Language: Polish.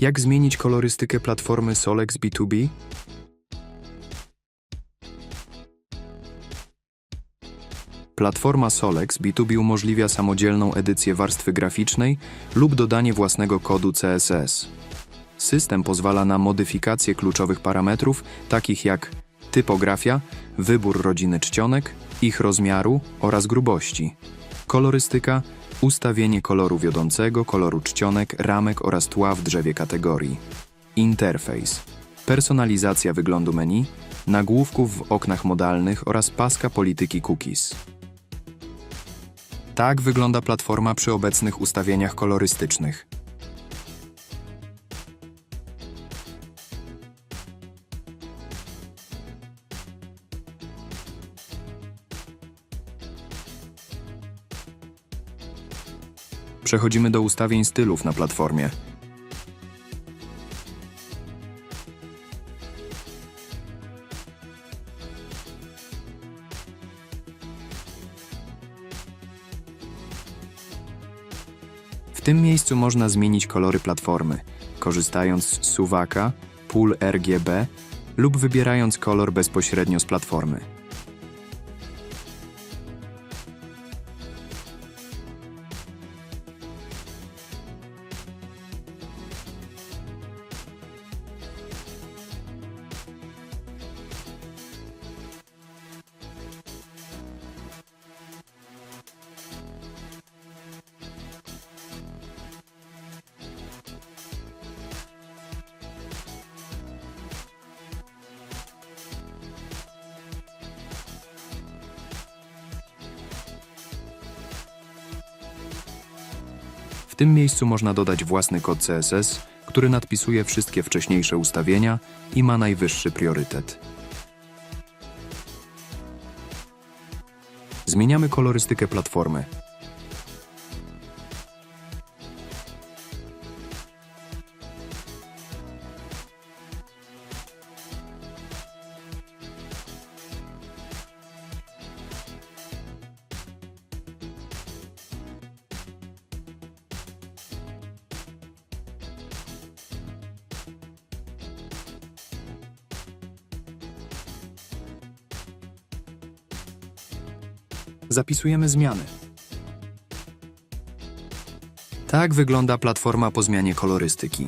Jak zmienić kolorystykę platformy Solex B2B? Platforma Solex B2B umożliwia samodzielną edycję warstwy graficznej lub dodanie własnego kodu CSS. System pozwala na modyfikację kluczowych parametrów, takich jak typografia, wybór rodziny czcionek, ich rozmiaru oraz grubości. Kolorystyka, ustawienie koloru wiodącego, koloru czcionek, ramek oraz tła w drzewie kategorii. Interfejs, personalizacja wyglądu menu, nagłówków w oknach modalnych oraz paska polityki cookies. Tak wygląda platforma przy obecnych ustawieniach kolorystycznych. Przechodzimy do ustawień stylów na platformie. W tym miejscu można zmienić kolory platformy, korzystając z suwaka, pól RGB lub wybierając kolor bezpośrednio z platformy. Tym miejscu można dodać własny kod CSS, który nadpisuje wszystkie wcześniejsze ustawienia i ma najwyższy priorytet. Zmieniamy kolorystykę platformy. Zapisujemy zmiany. Tak wygląda platforma po zmianie kolorystyki.